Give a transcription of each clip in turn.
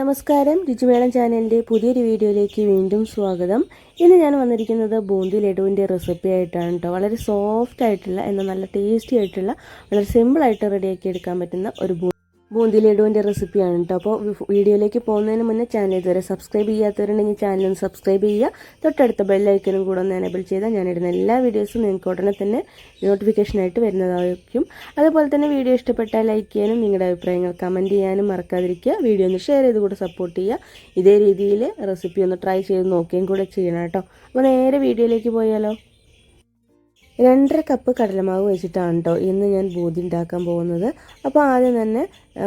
നമസ്കാരം. രുചിമേളം ചാനലിന്റെ പുതിയൊരു വീഡിയോയിലേക്ക് വീണ്ടും സ്വാഗതം. ഇന്ന് ഞാൻ വന്നിരിക്കുന്നത് ബൂന്തി ലഡുവിന്റെ റെസിപ്പി ആയിട്ടാണ് കേട്ടോ വളരെ സോഫ്റ്റ് ആയിട്ടുള്ള എന്നാൽ നല്ല ടേസ്റ്റി ആയിട്ടുള്ള വളരെ സിമ്പിളായിട്ട് റെഡിയാക്കി എടുക്കാൻ പറ്റുന്ന ഒരു ബൂന്തി ലഡുവിന്റെ റെസിപ്പിയാണ് കേട്ടോ. അപ്പോൾ വീഡിയോയിലേക്ക് പോകുന്നതിന് മുന്നേ ചാനൽ ഇതുവരെ സബ്സ്ക്രൈബ് ചെയ്യാത്തവരുണ്ടെങ്കിൽ ചാനൽ ഒന്ന് സബ്സ്ക്രൈബ് ചെയ്യുക. തൊട്ടടുത്ത ബെല്ലൈക്കനും കൂടെ ഒന്ന് എനേബിൾ ചെയ്താൽ ഞാനിടുന്ന എല്ലാ വീഡിയോസും നിങ്ങൾക്ക് ഉടനെ തന്നെ നോട്ടിഫിക്കേഷനായിട്ട് വരുന്നതായിരിക്കും. അതുപോലെ തന്നെ വീഡിയോ ഇഷ്ടപ്പെട്ടാൽ ലൈക്ക് ചെയ്യാനും നിങ്ങളുടെ അഭിപ്രായങ്ങൾ കമന്റ് ചെയ്യാനും മറക്കാതിരിക്കുക. വീഡിയോ ഒന്ന് ഷെയർ ചെയ്ത് കൂടെ സപ്പോർട്ട് ചെയ്യുക. ഇതേ രീതിയിൽ റെസിപ്പി ഒന്ന് ട്രൈ ചെയ്ത് നോക്കുകയും കൂടെ ചെയ്യണം കേട്ടോ. അപ്പോൾ നേരെ വീഡിയോയിലേക്ക് പോയാലോ? രണ്ടര കപ്പ് കടലമാവ് വെച്ചിട്ടാണ് കേട്ടോ ഇന്ന് ഞാൻ ബൂതി ഉണ്ടാക്കാൻ പോകുന്നത്. അപ്പോൾ ആദ്യം തന്നെ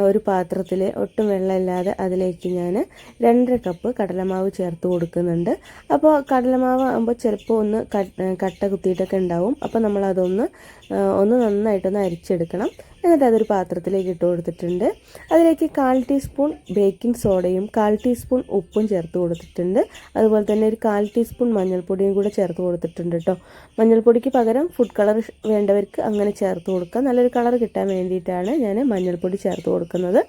ഒരു പാത്രത്തിൽ ഒട്ടും വെള്ളമില്ലാതെ അതിലേക്ക് ഞാൻ രണ്ടര കപ്പ് കടലമാവ് ചേർത്ത് കൊടുക്കുന്നുണ്ട്. അപ്പോൾ കടലമാവ് ആകുമ്പോൾ ചിലപ്പോൾ ഒന്ന് കട്ട കുത്തിയിട്ടൊക്കെ ഉണ്ടാവും. അപ്പോൾ നമ്മളതൊന്ന് ഒന്ന് നന്നായിട്ടൊന്ന് അരിച്ചെടുക്കണം. എന്നിട്ട് അതൊരു പാത്രത്തിലേക്ക് ഇട്ട് കൊടുത്തിട്ടുണ്ട്. അതിലേക്ക് കാൽ ടീസ്പൂൺ ബേക്കിംഗ് സോഡയും കാൽ ടീസ്പൂൺ ഉപ്പും ചേർത്ത് കൊടുത്തിട്ടുണ്ട്. അതുപോലെ തന്നെ ഒരു കാൽ ടീസ്പൂൺ മഞ്ഞൾപ്പൊടിയും കൂടെ ചേർത്ത് കൊടുത്തിട്ടുണ്ട് കേട്ടോ മഞ്ഞൾപ്പൊടിക്ക് പകരം ഫുഡ് കളർ വേണ്ടവർക്ക് അങ്ങനെ ചേർത്ത് കൊടുക്കുക നല്ലൊരു കളർ കിട്ടാൻ വേണ്ടിയിട്ടാണ് ഞാൻ മഞ്ഞൾപ്പൊടി ചേർത്ത് കൊടുക്കുന്നത്.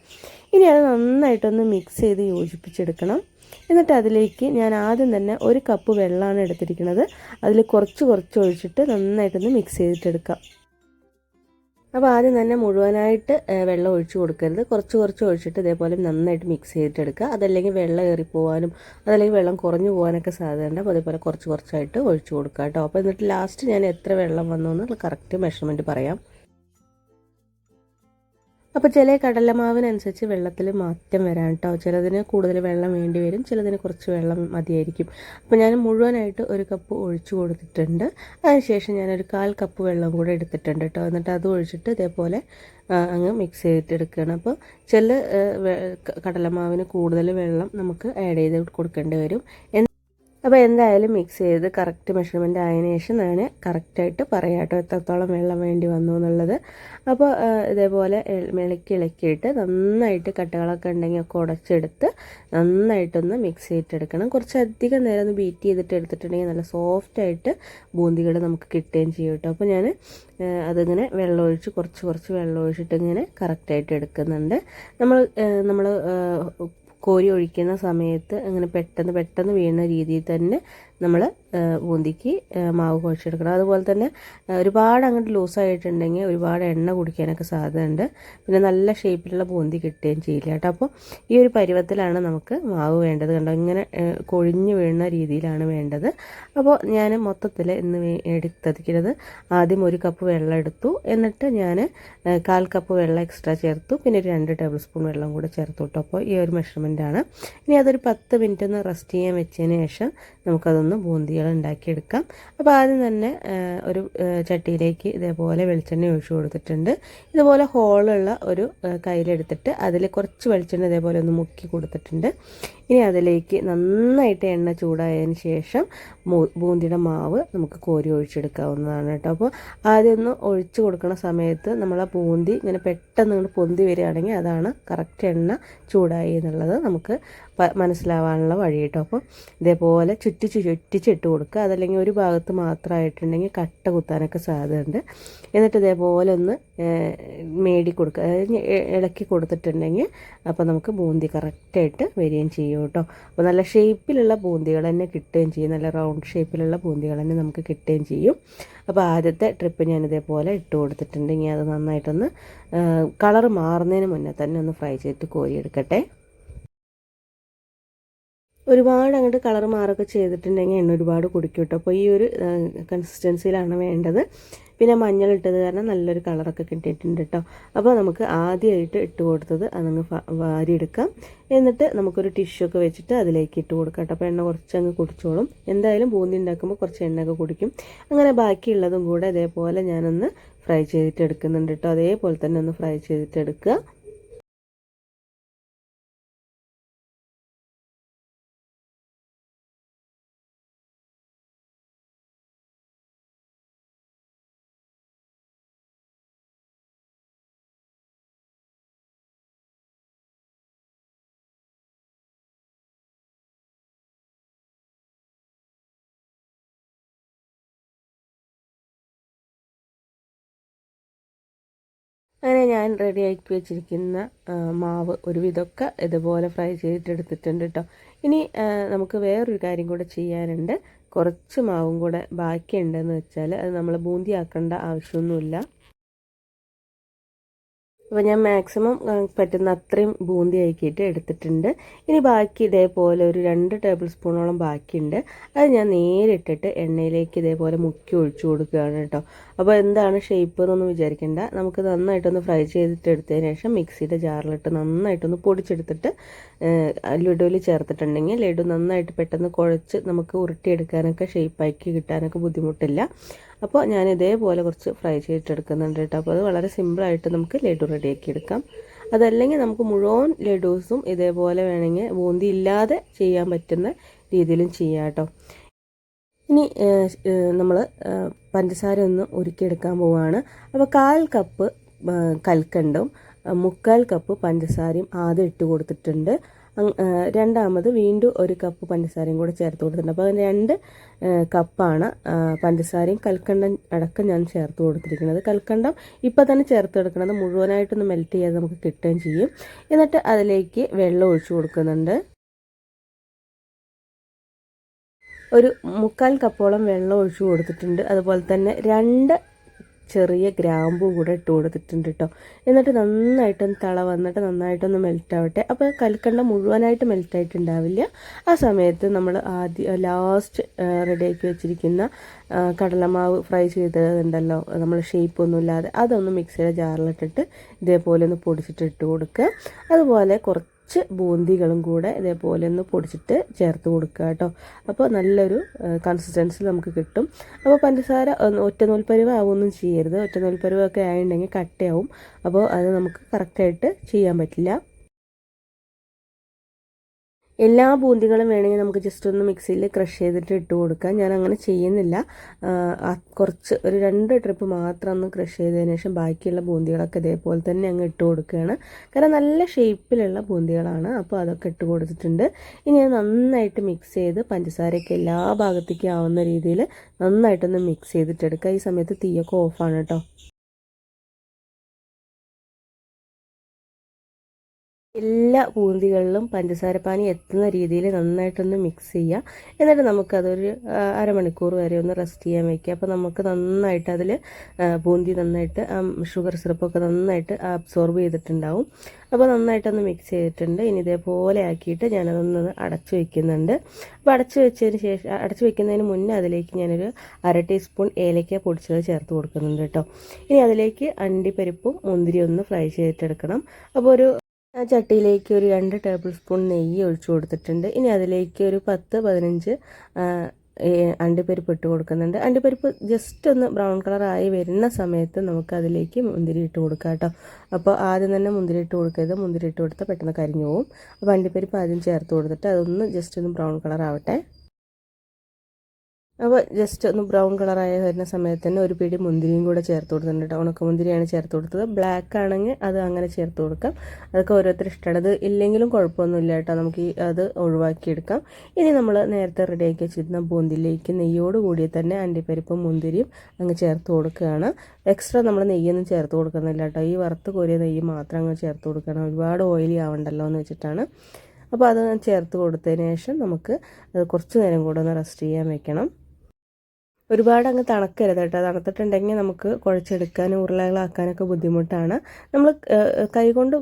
ഇനി അത് നന്നായിട്ടൊന്ന് മിക്സ് ചെയ്ത് യോജിപ്പിച്ചെടുക്കണം. എന്നിട്ട് അതിലേക്ക് ഞാൻ ആദ്യം തന്നെ ഒരു കപ്പ് വെള്ളമാണ് എടുത്തിരിക്കുന്നത്. അതിൽ കുറച്ച് കുറച്ച് ഒഴിച്ചിട്ട് നന്നായിട്ടൊന്ന് മിക്സ് ചെയ്തിട്ടെടുക്കാം. അപ്പോൾ ആദ്യം തന്നെ മുഴുവനായിട്ട് വെള്ളം ഒഴിച്ച് കൊടുക്കരുത്. കുറച്ച് കുറച്ച് ഒഴിച്ചിട്ട് ഇതേപോലെ നന്നായിട്ട് മിക്സ് ചെയ്തിട്ടെടുക്കുക. അതല്ലെങ്കിൽ വെള്ളം ഏറിപ്പോവാനും അതല്ലെങ്കിൽ വെള്ളം കുറഞ്ഞു പോകാനൊക്കെ സാധ്യതയുണ്ട്. അപ്പോൾ അതേപോലെ കുറച്ച് കുറച്ചായിട്ട് ഒഴിച്ച് കൊടുക്കുക കേട്ടോ. അപ്പോൾ എന്നിട്ട് ലാസ്റ്റ് ഞാൻ എത്ര വെള്ളം വന്നു എന്ന് കറക്റ്റ് മെഷർമെന്റ് പറയാം. അപ്പോൾ ചില കടലമാവിനനുസരിച്ച് വെള്ളത്തിൽ മാറ്റം വരാം കേട്ടോ ചിലതിന് കൂടുതൽ വെള്ളം വേണ്ടി വരും ചിലതിന് കുറച്ച് വെള്ളം മതിയായിരിക്കും. അപ്പോൾ ഞാൻ മുഴുവനായിട്ട് ഒരു കപ്പ് ഒഴിച്ചു കൊടുത്തിട്ടുണ്ട്. അതിനുശേഷം ഞാനൊരു കാൽ കപ്പ് വെള്ളം കൂടെ എടുത്തിട്ടുണ്ട് കേട്ടോ എന്നിട്ട് അത് ഒഴിച്ചിട്ട് ഇതേപോലെ അങ്ങ് മിക്സ് ചെയ്തിട്ടെടുക്കുകയാണ്. അപ്പോൾ ചില കടലമാവിന് കൂടുതൽ വെള്ളം നമുക്ക് ആഡ് ചെയ്ത് കൊടുക്കേണ്ടി വരും. അപ്പോൾ എന്തായാലും മിക്സ് ചെയ്ത് കറക്റ്റ് മെഷർമെന്റ് ആയതിനു ശേഷം ഞാൻ കറക്റ്റായിട്ട് പറയാം കേട്ടോ എത്രത്തോളം വെള്ളം വേണ്ടി വന്നു എന്നുള്ളത്. അപ്പോൾ ഇതേപോലെ ഇളക്കി ഇളക്കിയിട്ട് നന്നായിട്ട് കട്ടകളൊക്കെ ഉണ്ടെങ്കിൽ ഒക്കെ ഉടച്ചെടുത്ത് നന്നായിട്ടൊന്ന് മിക്സ് ചെയ്തിട്ടെടുക്കണം. കുറച്ചധികം നേരം ഒന്ന് ബീറ്റ് ചെയ്തിട്ട് എടുത്തിട്ടുണ്ടെങ്കിൽ നല്ല സോഫ്റ്റായിട്ട് ബൂന്തികൾ നമുക്ക് കിട്ടുകയും ചെയ്യും കേട്ടോ. അപ്പോൾ ഞാൻ അതിങ്ങനെ വെള്ളമൊഴിച്ച് കുറച്ച് കുറച്ച് വെള്ളം ഒഴിച്ചിട്ട് ഇങ്ങനെ കറക്റ്റായിട്ട് എടുക്കുന്നുണ്ട്. നമ്മൾ നമ്മൾ കോരി ഒഴിക്കുന്ന സമയത്ത് അങ്ങനെ പെട്ടെന്ന് പെട്ടെന്ന് വീഴുന്ന രീതിയിൽ തന്നെ നമ്മൾ ബൂന്തിക്ക് മാവ് കുഴച്ചെടുക്കണം. അതുപോലെ തന്നെ ഒരുപാട് അങ്ങോട്ട് ലൂസായിട്ടുണ്ടെങ്കിൽ ഒരുപാട് എണ്ണ കുടിക്കാനൊക്കെ സാധ്യതയുണ്ട്. പിന്നെ നല്ല ഷേപ്പിലുള്ള ബൂന്തി കിട്ടുകയും ചെയ്യില്ല കേട്ടോ. അപ്പോൾ ഈ ഒരു പരുവത്തിലാണ് നമുക്ക് മാവ് വേണ്ടത് കണ്ടോ? ഇങ്ങനെ കൊഴിഞ്ഞു വീഴുന്ന രീതിയിലാണ് വേണ്ടത്. അപ്പോൾ ഞാൻ മൊത്തത്തിൽ ഇന്ന് എടുത്തതിക്കുന്നത് ആദ്യം ഒരു കപ്പ് വെള്ളം എടുത്തു. എന്നിട്ട് ഞാൻ കാൽ കപ്പ് വെള്ളം എക്സ്ട്രാ ചേർത്തു. പിന്നെ ഒരു രണ്ട് ടേബിൾ സ്പൂൺ വെള്ളം കൂടെ ചേർത്തു കേട്ടോ. അപ്പോൾ ഈ ഒരു മെഷർമെന്റാണ് ഇനി അതൊരു പത്ത് മിനിറ്റ് ഒന്ന് റെസ്റ്റ് ചെയ്യാൻ വെച്ചതിന് ശേഷം നമുക്കതൊന്ന് ബൂന്തികൾ ഉണ്ടാക്കിയെടുക്കാം അപ്പോൾ ആദ്യം തന്നെ ഒരു ചട്ടിയിലേക്ക് ഇതേപോലെ വെളിച്ചെണ്ണ ഒഴിച്ചു കൊടുത്തിട്ടുണ്ട്. ഇതുപോലെ ഹോളുള്ള ഒരു കയ്യിലെടുത്തിട്ട് അതിൽ കുറച്ച് വെളിച്ചെണ്ണ ഇതേപോലെ ഒന്ന് മുക്കി കൊടുത്തിട്ടുണ്ട്. ഇനി അതിലേക്ക് നന്നായിട്ട് എണ്ണ ചൂടായതിന് ശേഷം ബൂന്തിയുടെ മാവ് നമുക്ക് കോരി ഒഴിച്ചെടുക്കാവുന്നതാണ് കേട്ടോ. അപ്പോൾ ആദ്യം ഒന്ന് ഒഴിച്ചു കൊടുക്കുന്ന സമയത്ത് നമ്മൾ ആ ബൂന്തി ഇങ്ങനെ പെട്ടെന്ന് ഇങ്ങോട്ട് പൊന്തി വരികയാണെങ്കിൽ അതാണ് കറക്റ്റ് എണ്ണ ചൂടായി എന്നുള്ളത് നമുക്ക് മനസ്സിലാവാനുള്ള വഴി കേട്ടോ. അപ്പോൾ ഇതേപോലെ ചുറ്റിച്ച് ചുറ്റിച്ചിട്ട് കൊടുക്കുക. അതല്ലെങ്കിൽ ഒരു ഭാഗത്ത് മാത്രമായിട്ടുണ്ടെങ്കിൽ കട്ട കുത്താനൊക്കെ സാധ്യതയുണ്ട്. എന്നിട്ട് ഇതേപോലെ ഒന്ന് മേടി കൊടുക്കുക. അതായത് ഇളക്കി കൊടുത്തിട്ടുണ്ടെങ്കിൽ അപ്പോൾ നമുക്ക് ബൂന്തി കറക്റ്റായിട്ട് വരികയും ചെയ്യും കേട്ടോ. അപ്പോൾ നല്ല ഷേപ്പിലുള്ള ബൂന്തികൾ തന്നെ കിട്ടുകയും ചെയ്യും. നല്ല റൗണ്ട് ഷേപ്പിലുള്ള ബൂന്തികൾ തന്നെ നമുക്ക് കിട്ടുകയും ചെയ്യും. അപ്പോൾ ആദ്യത്തെ ട്രിപ്പ് ഞാൻ ഇതേപോലെ ഇട്ട് ഇനി അത് നന്നായിട്ടൊന്ന് കളർ മാറുന്നതിന് മുന്നേ തന്നെ ഒന്ന് ഫ്രൈ ചെയ്തിട്ട് കോരിയെടുക്കട്ടെ ഒരുപാട് അങ്ങോട്ട് കളർ മാറൊക്കെ ചെയ്തിട്ടുണ്ടെങ്കിൽ എണ്ണ ഒരുപാട് കുടിക്കും കേട്ടോ. അപ്പോൾ ഈ ഒരു കൺസിസ്റ്റൻസിയിലാണ് വേണ്ടത്. പിന്നെ മഞ്ഞൾ ഇട്ടത് കാരണം നല്ലൊരു കളറൊക്കെ കിട്ടിയിട്ടുണ്ട് കേട്ടോ അപ്പോൾ നമുക്ക് ആദ്യമായിട്ട് ഇട്ട് കൊടുത്തത് അതങ്ങ് വാരിയെടുക്കാം. എന്നിട്ട് നമുക്കൊരു ടിഷ്യൂ ഒക്കെ വെച്ചിട്ട് അതിലേക്ക് ഇട്ട് കൊടുക്കാം കേട്ടോ അപ്പോൾ എണ്ണ കുറച്ചങ്ങ് കുടിച്ചോളും. എന്തായാലും ബൂന്തി ഉണ്ടാക്കുമ്പോൾ കുറച്ച് എണ്ണയൊക്കെ കുടിക്കും. അങ്ങനെ ബാക്കിയുള്ളതും കൂടെ ഇതേപോലെ ഞാനൊന്ന് ഫ്രൈ ചെയ്തിട്ട് എടുക്കുന്നുണ്ട് കേട്ടോ അതേപോലെ തന്നെ ഒന്ന് ഫ്രൈ ചെയ്തിട്ട് എടുക്കുക അങ്ങനെ ഞാൻ റെഡിയാക്കി വെച്ചിരിക്കുന്ന മാവ് ഒരുവിധമൊക്കെ ഇതുപോലെ ഫ്രൈ ചെയ്തിട്ടെടുത്തിട്ടുണ്ട് കേട്ടോ ഇനി നമുക്ക് വേറൊരു കാര്യം കൂടെ ചെയ്യാനുണ്ട്. കുറച്ച് മാവും കൂടെ ബാക്കിയുണ്ടെന്ന് വെച്ചാൽ അത് നമ്മൾ ബൂന്തിയാക്കേണ്ട ആവശ്യമൊന്നുമില്ല. അപ്പോൾ ഞാൻ മാക്സിമം പറ്റുന്ന അത്രയും ബൂന്തി ആക്കിയിട്ട് എടുത്തിട്ടുണ്ട്. ഇനി ബാക്കി ഇതേപോലെ ഒരു രണ്ട് ടേബിൾ സ്പൂണോളം ബാക്കിയുണ്ട്. അത് ഞാൻ നേരിട്ടിട്ട് എണ്ണയിലേക്ക് ഇതേപോലെ മുക്കി ഒഴിച്ചു കൊടുക്കുകയാണ് കേട്ടോ. അപ്പോൾ എന്താണ് ഷേപ്പ് എന്നൊന്നും വിചാരിക്കേണ്ട. നമുക്ക് നന്നായിട്ടൊന്ന് ഫ്രൈ ചെയ്തിട്ട് എടുത്തതിന് ശേഷം മിക്സിയുടെ ജാറിലിട്ട് നന്നായിട്ടൊന്ന് പൊടിച്ചെടുത്തിട്ട് ലഡുവിൽ ചേർത്തിട്ടുണ്ടെങ്കിൽ ലഡു നന്നായിട്ട് പെട്ടെന്ന് കുഴച്ച് നമുക്ക് ഉരുട്ടിയെടുക്കാനൊക്കെ ഷേപ്പാക്കി കിട്ടാനൊക്കെ ബുദ്ധിമുട്ടില്ല. അപ്പോൾ ഞാൻ ഇതേപോലെ കുറച്ച് ഫ്രൈ ചെയ്തിട്ടെടുക്കുന്നുണ്ട് കേട്ടോ. അപ്പോൾ അത് വളരെ സിമ്പിളായിട്ട് നമുക്ക് ലഡു റെഡിയാക്കി എടുക്കാം. അതല്ലെങ്കിൽ നമുക്ക് മുഴുവൻ ലഡൂസും ഇതേപോലെ വേണമെങ്കിൽ ബൂന്തി ഇല്ലാതെ ചെയ്യാൻ പറ്റുന്ന രീതിയിലും ചെയ്യാം കേട്ടോ. ഇനി നമ്മൾ പഞ്ചസാര ഒന്ന് ഉരുക്കിയെടുക്കാൻ പോവുകയാണ് അപ്പോൾ കാൽ കപ്പ് കൽക്കണ്ടും മുക്കാൽ കപ്പ് പഞ്ചസാരയും ആദ്യം ഇട്ട് കൊടുത്തിട്ടുണ്ട്. രണ്ടാമത് വീണ്ടും ഒരു കപ്പ് പഞ്ചസാരയും കൂടെ ചേർത്ത് കൊടുത്തിട്ടുണ്ട്. അപ്പോൾ രണ്ട് കപ്പാണ്. പഞ്ചസാരയും കൽക്കണ്ടം അടക്കം ഞാൻ ചേർത്ത് കൊടുത്തിരിക്കുന്നത്. കൽക്കണ്ടം ഇപ്പോൾ തന്നെ ചേർത്ത് കൊടുക്കുന്നത് മുഴുവനായിട്ടൊന്ന് മെൽറ്റ് ചെയ്യാതെ നമുക്ക് കിട്ടുകയും ചെയ്യും. എന്നിട്ട് അതിലേക്ക് വെള്ളം ഒഴിച്ചു കൊടുക്കുന്നുണ്ട്. ഒരു മുക്കാൽ കപ്പോളം വെള്ളം ഒഴിച്ചു കൊടുത്തിട്ടുണ്ട്. അതുപോലെ തന്നെ രണ്ട് ചെറിയ ഗ്രാമ്പൂ കൂടെ ഇട്ട് കൊടുത്തിട്ടുണ്ട് കേട്ടോ എന്നിട്ട് നന്നായിട്ടൊന്ന് തള വന്നിട്ട് നന്നായിട്ടൊന്ന് മെൽറ്റ് ആവട്ടെ. അപ്പോൾ കൽക്കണ്ട മുഴുവനായിട്ട് മെൽറ്റ് ആയിട്ടുണ്ടാവില്ല. ആ സമയത്ത് നമ്മൾ ആദ്യം ലാസ്റ്റ് റെഡിയാക്കി വെച്ചിരിക്കുന്ന കടലമാവ് ഫ്രൈ ചെയ്തതുണ്ടല്ലോ നമ്മൾ ഷേപ്പ് ഒന്നും ഇല്ലാതെ. അതൊന്ന് മിക്സിയുടെ ജാറിലിട്ടിട്ട് ഇതേപോലെ ഒന്ന് പൊടിച്ചിട്ട് ഇട്ട് കൊടുക്കുക. അതുപോലെ കുറച്ച് കുറച്ച് ബൂന്തികളും കൂടെ ഇതേപോലെ ഒന്ന് പൊടിച്ചിട്ട് ചേർത്ത് കൊടുക്കുക കേട്ടോ. അപ്പോൾ നല്ലൊരു കൺസിസ്റ്റൻസി നമുക്ക് കിട്ടും. അപ്പോൾ പഞ്ചസാര ഒറ്റ നൂൽപ്പരുവ് ആവുമൊന്നും ചെയ്യരുത്. ഒറ്റ നൂൽപ്പരുവൊക്കെ ആയിട്ടുണ്ടെങ്കിൽ കട്ടയാവും. അപ്പോൾ അത് നമുക്ക് കറക്റ്റായിട്ട് ചെയ്യാൻ പറ്റില്ല. എല്ലാ ബൂന്തികളും വേണമെങ്കിൽ നമുക്ക് ജസ്റ്റ് ഒന്ന് മിക്സിയിൽ ക്രഷ് ചെയ്തിട്ട് ഇട്ട് കൊടുക്കാം. ഞാൻ അങ്ങനെ ചെയ്യുന്നില്ല കുറച്ച് ഒരു രണ്ട് ട്രിപ്പ് മാത്രം ഒന്ന് ക്രഷ് ചെയ്തതിന് ശേഷം ബാക്കിയുള്ള ബൂന്തികളൊക്കെ ഇതേപോലെ തന്നെ അങ്ങ് ഇട്ട് കൊടുക്കുകയാണ്. കാരണം നല്ല ഷേപ്പിലുള്ള ബൂന്തികളാണ്. അപ്പോൾ അതൊക്കെ ഇട്ട് കൊടുത്തിട്ടുണ്ട്. ഇനി ഞാൻ നന്നായിട്ട് മിക്സ് ചെയ്ത് പഞ്ചസാരയൊക്കെ എല്ലാ ഭാഗത്തേക്കും ആവുന്ന രീതിയിൽ നന്നായിട്ടൊന്ന് മിക്സ് ചെയ്തിട്ടെടുക്കുക ഈ സമയത്ത് തീയൊക്കെ ഓഫാണ് കേട്ടോ എല്ലാ ബൂന്തികളിലും പഞ്ചസാരപ്പാനി എത്തുന്ന രീതിയിൽ നന്നായിട്ടൊന്ന് മിക്സ് ചെയ്യുക എന്നിട്ട് നമുക്കതൊരു അരമണിക്കൂർ വരെ ഒന്ന് റെസ്റ്റ് ചെയ്യാൻ വയ്ക്കുക അപ്പോൾ നമുക്ക് നന്നായിട്ട് അതിൽ ബൂന്തി നന്നായിട്ട് ഷുഗർ സിറപ്പൊക്കെ നന്നായിട്ട് അബ്സോർബ് ചെയ്തിട്ടുണ്ടാവും. അപ്പോൾ നന്നായിട്ടൊന്ന് മിക്സ് ചെയ്തിട്ടുണ്ട്. ഇനി ഇതേപോലെ ആക്കിയിട്ട് ഞാനതൊന്ന് അടച്ചു വയ്ക്കുന്നുണ്ട് അപ്പോൾ അടച്ചു വെച്ചതിന് ശേഷം അടച്ചു വെക്കുന്നതിന് മുന്നേ അതിലേക്ക് ഞാനൊരു അര ടീസ്പൂൺ ഏലക്ക പൊടിച്ചത് ചേർത്ത് കൊടുക്കുന്നുണ്ട് കേട്ടോ. ഇനി അതിലേക്ക് അണ്ടിപ്പരിപ്പും മുന്തിരി ഒന്ന് ഫ്രൈ ചെയ്തിട്ടെടുക്കണം. അപ്പോൾ ഒരു ആ ചട്ടിയിലേക്ക് ഒരു രണ്ട് ടേബിൾ സ്പൂൺ നെയ്യ് ഒഴിച്ചു കൊടുത്തിട്ടുണ്ട്. ഇനി അതിലേക്ക് ഒരു പത്ത് പതിനഞ്ച് അണ്ടിപ്പരിപ്പ് ഇട്ട് കൊടുക്കുന്നുണ്ട്. അണ്ടിപ്പരിപ്പ് ജസ്റ്റ് ഒന്ന് ബ്രൗൺ കളറായി വരുന്ന സമയത്ത് നമുക്ക് അതിലേക്ക് മുന്തിരി ഇട്ട് കൊടുക്കാം കേട്ടോ. അപ്പോൾ ആദ്യം തന്നെ മുന്തിരി ഇട്ട് കൊടുക്കരുത്. മുന്തിരി ഇട്ട് കൊടുത്താൽ പെട്ടെന്ന് കരിഞ്ഞു പോകും അപ്പോൾ അണ്ടിപ്പരിപ്പ് ആദ്യം ചേർത്ത് കൊടുത്തിട്ട് അതൊന്ന് ജസ്റ്റ് ഒന്ന് ബ്രൗൺ കളർ ആവട്ടെ. അപ്പോൾ ജസ്റ്റ് ഒന്ന് ബ്രൗൺ കളറായി വരുന്ന സമയത്ത് തന്നെ ഒരു പിടി മുന്തിരിയും കൂടെ ചേർത്ത് കൊടുത്തിട്ടുണ്ട് കേട്ടോ. ഉണക്കമുന്തിരിയാണ് ചേർത്ത് കൊടുത്തത്. ബ്ലാക്ക് ആണെങ്കിൽ അത് അങ്ങനെ ചേർത്ത് കൊടുക്കാം. അതൊക്കെ ഓരോരുത്തർ ഇഷ്ടമാണ്. അത് ഇല്ലെങ്കിലും കുഴപ്പമൊന്നുമില്ല കേട്ടോ. നമുക്ക് അത് ഒഴിവാക്കിയെടുക്കാം. ഇനി നമ്മൾ നേരത്തെ റെഡിയാക്കി വെച്ചിരുന്ന ബൂന്തിലേക്ക് നെയ്യോട് കൂടി തന്നെ അണ്ടിപ്പരിപ്പും മുന്തിരിയും അങ്ങ് ചേർത്ത് കൊടുക്കുകയാണ്. എക്സ്ട്രാ നമ്മൾ നെയ്യൊന്നും ചേർത്ത് കൊടുക്കുന്നില്ല കേട്ടോ. ഈ വറുത്ത് കോരിയ നെയ്യ് മാത്രം അങ്ങ് ചേർത്ത് കൊടുക്കണം ഒരുപാട് ഓയിലി ആവണ്ടല്ലോ എന്ന് വെച്ചിട്ടാണ്. അപ്പോൾ അത് ചേർത്ത് കൊടുത്തതിന് ശേഷം നമുക്ക് കുറച്ച് നേരം കൂടെ ഒന്ന് റെസ്റ്റ് ചെയ്യാൻ വെക്കണം. ഒരുപാട് അങ്ങ് തണക്കരുത് കേട്ടോ. തണുത്തിട്ടുണ്ടെങ്കിൽ നമുക്ക് കുഴച്ചെടുക്കാനും ഉരുളകളാക്കാനൊക്കെ ബുദ്ധിമുട്ടാണ്. നമ്മൾ കൈകൊണ്ട്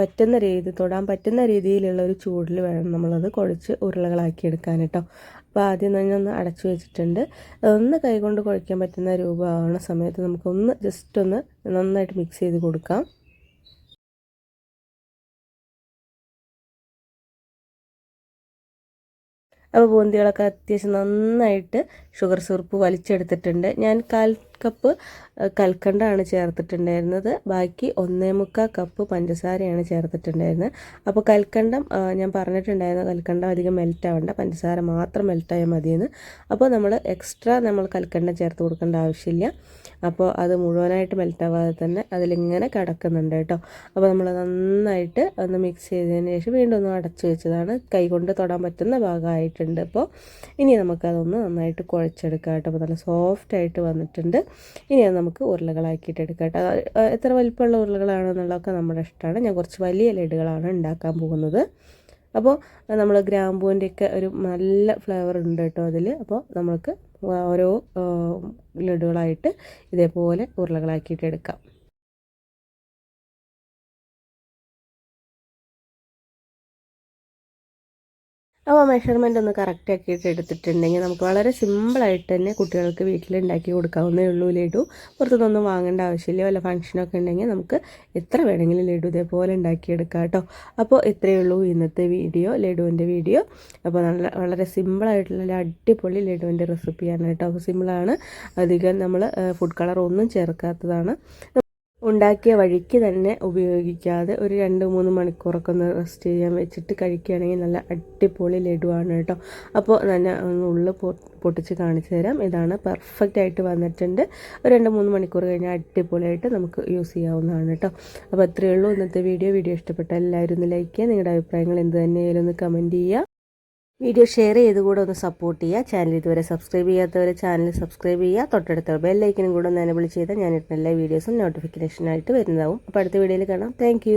പറ്റുന്ന രീതി തൊടാൻ പറ്റുന്ന രീതിയിലുള്ള ഒരു ചൂടിൽ വേണം നമ്മളത് കുഴച്ച് ഉരുളകളാക്കി എടുക്കാൻ കേട്ടോ. അപ്പോൾ ആദ്യം തന്നെ ഒന്ന് അടച്ചു വെച്ചിട്ടുണ്ട്. ഒന്ന് കൈകൊണ്ട് കുഴയ്ക്കാൻ പറ്റുന്ന രൂപമാവുന്ന സമയത്ത് നമുക്കൊന്ന് ജസ്റ്റ് ഒന്ന് നന്നായിട്ട് മിക്സ് ചെയ്ത് കൊടുക്കാം. അപ്പോൾ ബൂന്തികളൊക്കെ അത്യാവശ്യം നന്നായിട്ട് ഷുഗർ സിറപ്പ് വലിച്ചെടുത്തിട്ടുണ്ട്. ഞാൻ കാൽ കപ്പ് കൽക്കണ്ടാണ് ചേർത്തിട്ടുണ്ടായിരുന്നത്. ബാക്കി ഒന്നേ മുക്കാൽ കപ്പ് പഞ്ചസാരയാണ് ചേർത്തിട്ടുണ്ടായിരുന്നത്. അപ്പോൾ കൽക്കണ്ടം ഞാൻ പറഞ്ഞിട്ടുണ്ടായിരുന്നു കൽക്കണ്ടം അധികം മെൽറ്റ് ആവണ്ട പഞ്ചസാര മാത്രം മെൽറ്റായാൽ മതിയെന്ന്. അപ്പോൾ നമ്മൾ എക്സ്ട്രാ നമ്മൾ കൽക്കണ്ടം ചേർത്ത് കൊടുക്കേണ്ട ആവശ്യമില്ല. അപ്പോൾ അത് മുഴുവനായിട്ട് മെൽറ്റാവാതെ തന്നെ അതിലിങ്ങനെ കിടക്കുന്നുണ്ട് കേട്ടോ. അപ്പോൾ നമ്മൾ നന്നായിട്ട് ഒന്ന് മിക്സ് ചെയ്തതിന് ശേഷം വീണ്ടും ഒന്ന് അടച്ചു വെച്ചതാണ്. കൈകൊണ്ട് തൊടാൻ പറ്റുന്ന ഭാഗമായിട്ടുണ്ട് അപ്പോൾ ഇനി നമുക്കതൊന്ന് നന്നായിട്ട് കുഴച്ചെടുക്കാം കേട്ടോ. അപ്പോൾ നല്ല സോഫ്റ്റായിട്ട് വന്നിട്ടുണ്ട്. ഇനി അത് നമുക്ക് ഉരുളകളാക്കിയിട്ട് എടുക്കാം എത്ര വലിപ്പമുള്ള ഉരുളകളാണെന്നുള്ളതൊക്കെ നമ്മുടെ ഇഷ്ടമാണ്. ഞാൻ കുറച്ച് വലിയ ലഡുകളാണ് ഉണ്ടാക്കാൻ പോകുന്നത്. അപ്പോൾ നമ്മൾ ഗ്രാമ്പൂവിന്റെയൊക്കെ ഒരു നല്ല ഫ്ലേവർ ഉണ്ട് കേട്ടോ അതിൽ. അപ്പോൾ നമുക്ക് ഓരോ ലഡുകളായിട്ട് ഇതേപോലെ ഉരുളകളാക്കിയിട്ട് എടുക്കാം. അപ്പോൾ മെഷർമെന്റ് ഒന്ന് കറക്റ്റ് ആക്കിയിട്ട് എടുത്തിട്ടുണ്ടെങ്കിൽ നമുക്ക് വളരെ സിമ്പിളായിട്ട് തന്നെ കുട്ടികൾക്ക് വീട്ടിൽ ഉണ്ടാക്കി കൊടുക്കാവുന്നേ ഉള്ളൂ ലഡു. പുറത്തുനിന്നൊന്നും വാങ്ങേണ്ട ആവശ്യമില്ല. വല്ല ഫംഗ്ഷനൊക്കെ ഉണ്ടെങ്കിൽ നമുക്ക് എത്ര വേണമെങ്കിലും ലഡു ഇതേപോലെ ഉണ്ടാക്കിയെടുക്കാം കേട്ടോ. അപ്പോൾ ഇത്രയേ ഉള്ളൂ ഇന്നത്തെ വീഡിയോ ലഡുവിന്റെ വീഡിയോ. അപ്പോൾ നല്ല വളരെ സിമ്പിളായിട്ടുള്ള അടിപൊളി ലഡുവിന്റെ റെസിപ്പിയാണ് കേട്ടോ. സിമ്പിളാണ് അധികം നമ്മൾ ഫുഡ് കളർ ഒന്നും ചേർക്കാത്തതാണ്. ഉണ്ടാക്കിയ വഴിക്ക് തന്നെ ഉപയോഗിക്കാതെ ഒരു രണ്ട് മൂന്ന് മണിക്കൂറൊക്കെ ഒന്ന് റെസ്റ്റ് ചെയ്യാൻ വെച്ചിട്ട് കഴിക്കുകയാണെങ്കിൽ നല്ല അടിപൊളി ലഡുവാണ് കേട്ടോ. അപ്പോൾ ഞാൻ ഉള്ളിൽ പൊട്ടിച്ച് കാണിച്ചു തരാം. ഇതാണ് പെർഫെക്റ്റ് ആയിട്ട് വന്നിട്ടുണ്ട്. ഒരു രണ്ട് മൂന്ന് മണിക്കൂർ കഴിഞ്ഞാൽ അടിപൊളിയായിട്ട് നമുക്ക് യൂസ് ചെയ്യാവുന്നതാണ് കേട്ടോ. അപ്പോൾ അത്രയേ ഉള്ളൂ ഇന്നത്തെ വീഡിയോ വീഡിയോ ഇഷ്ടപ്പെട്ട എല്ലാവരും ഒന്ന് ലൈക്ക് ചെയ്യുക. നിങ്ങളുടെ അഭിപ്രായങ്ങൾ എന്ത് തന്നെയായാലും ഒന്ന് കമന്റ് ചെയ്യുക. വീഡിയോ ഷെയർ ചെയ്ത് കൂടെ ഒന്ന് സപ്പോർട്ട് ചെയ്യുക. ചാനൽ ഇതുവരെ സബ്സ്ക്രൈബ് ചെയ്യാത്തവരെ ചാനൽ സബ്സ്ക്രൈബ് ചെയ്യുക. തൊട്ടടുത്ത ബെല്ലൈക്കനും കൂടെ ഒന്ന് എനബിൾ ചെയ്താൽ ഞാനിട്ടുള്ള എല്ലാ വീഡിയോസും നോട്ടിഫിക്കേഷനായിട്ട് വരുന്നതാവും. അപ്പോൾ അടുത്ത വീഡിയോയിൽ കാണാം. താങ്ക്